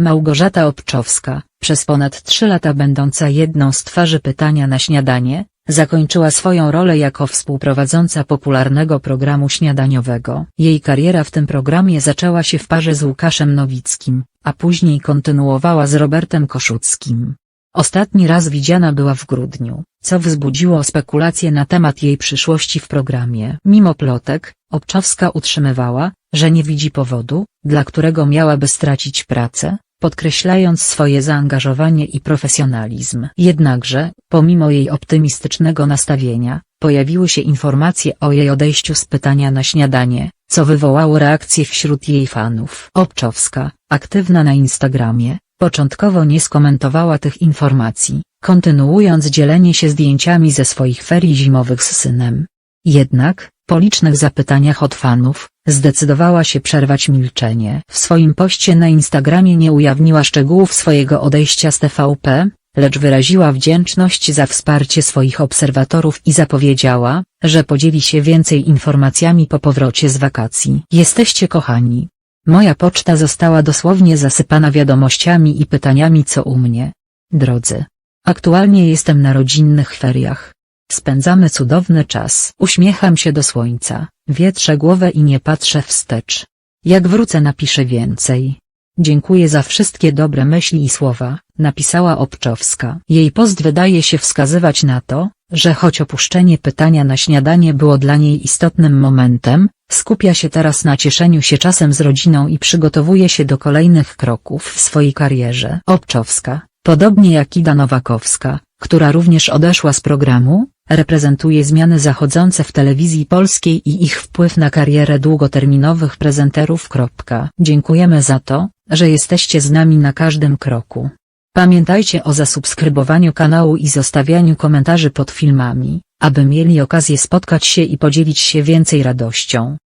Małgorzata Obczowska, przez ponad trzy lata będąca jedną z twarzy pytania na śniadanie, zakończyła swoją rolę jako współprowadząca popularnego programu śniadaniowego. Jej kariera w tym programie zaczęła się w parze z Łukaszem Nowickim, a później kontynuowała z Robertem Koszuckim. Ostatni raz widziana była w grudniu, co wzbudziło spekulacje na temat jej przyszłości w programie. Mimo plotek, Obczowska utrzymywała, że nie widzi powodu, dla którego miałaby stracić pracę, podkreślając swoje zaangażowanie i profesjonalizm. Jednakże, pomimo jej optymistycznego nastawienia, pojawiły się informacje o jej odejściu z pytania na śniadanie, co wywołało reakcje wśród jej fanów. Obczowska, aktywna na Instagramie, początkowo nie skomentowała tych informacji, kontynuując dzielenie się zdjęciami ze swoich ferii zimowych z synem. Jednak, po licznych zapytaniach od fanów, zdecydowała się przerwać milczenie. W swoim poście na Instagramie nie ujawniła szczegółów swojego odejścia z TVP, lecz wyraziła wdzięczność za wsparcie swoich obserwatorów i zapowiedziała, że podzieli się więcej informacjami po powrocie z wakacji. Jesteście kochani. Moja poczta została dosłownie zasypana wiadomościami i pytaniami co u mnie. Drodzy. Aktualnie jestem na rodzinnych feriach. Spędzamy cudowny czas. Uśmiecham się do słońca, wietrzę głowę i nie patrzę wstecz. Jak wrócę napiszę więcej. Dziękuję za wszystkie dobre myśli i słowa, napisała Obczowska. Jej post wydaje się wskazywać na to, że choć opuszczenie pytania na śniadanie było dla niej istotnym momentem, skupia się teraz na cieszeniu się czasem z rodziną i przygotowuje się do kolejnych kroków w swojej karierze. Obczowska, podobnie jak Ida Nowakowska, która również odeszła z programu, reprezentuje zmiany zachodzące w telewizji polskiej i ich wpływ na karierę długoterminowych prezenterów. Dziękujemy za to, że jesteście z nami na każdym kroku. Pamiętajcie o zasubskrybowaniu kanału i zostawianiu komentarzy pod filmami, aby mieli okazję spotkać się i podzielić się więcej radością.